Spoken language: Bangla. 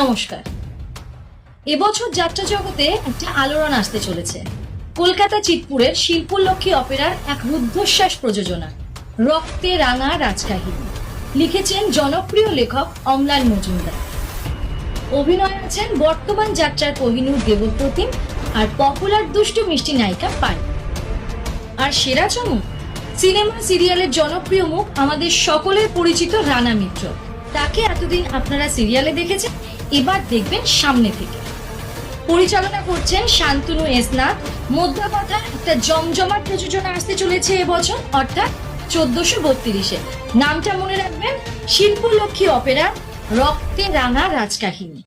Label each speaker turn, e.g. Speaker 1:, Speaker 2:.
Speaker 1: নমস্কার। এবছর যাত্রা জগতে একটা আলোড়ন আসতে চলেছে। কলকাতা চিতপুরের শিল্পলক্ষ্মী অপেরার এক রুদ্ধশ্বাস প্রযোজনা, রক্তে রাঙা রাজকাহিনী, লিখেছেন জনপ্রিয় লেখক অমলান মজুমদার। অভিনয় আছেন বর্তমান যাত্রার কোহিনূর দেবপ্রতিম আর পপুলার দুষ্টু মিষ্টি নায়িকা পাই আর সেরা চমক, সিনেমা সিরিয়ালের জনপ্রিয় মুখ আমাদের সকলের পরিচিত রানা মিত্র। তাকে এতদিন আপনারা সিরিয়ালে দেখেছেন? এবার দেখবেন সামনে থেকে। পরিচালনা করছেন শান্তনু এসনাথ মোদ্দা কথা একটা জমজমাট প্রযোজনা আসতে চলেছে এবছর, অর্থাৎ চোদ্দশো বত্রিশে। নামটা মনে রাখবেন, শিল্পলক্ষ্মী অপেরা, রক্তে রাঙা রাজকাহিনী।